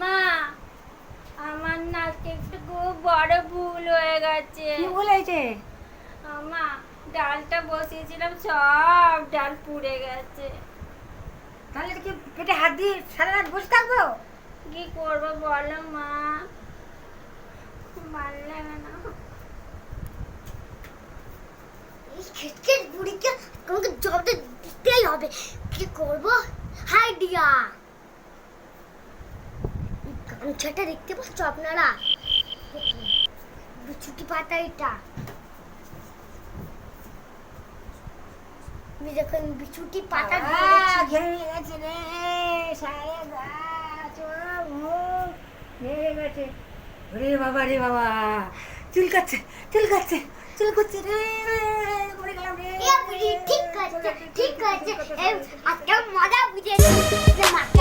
মা আমার না একটু খুব বড় ভুল হয়ে গেছে। কি ভুল হয়েছে? মা ডালটা বসিয়েছিলাম সব ডাল পুড়ে গেছে। তাহলে কি পেটে হাত দিয়ে সারা রাত বসে থাকব? কি করব বলো মা? ভালো লাগে না। খিটখিট বুড়িকে তোমাকে জবটা দিতেই হবে। কি করব? হাই ডিয়া। গামছাটা দেখতে পাচ্ছ আপনারা? ছুটি পাতা এটা। আমি যখন বিছুটি পাতা ঘেমে গেছে রে সারে গাছ ও মুখ ঘেমে গেছে। রে বাবা রে বাবা চুলকাচ্ছে চুলকাচ্ছে চুলকাচ্ছে রে গেলাম রে ঠিক আছে ঠিক আছে আজকে মজা বুঝেছি মাকে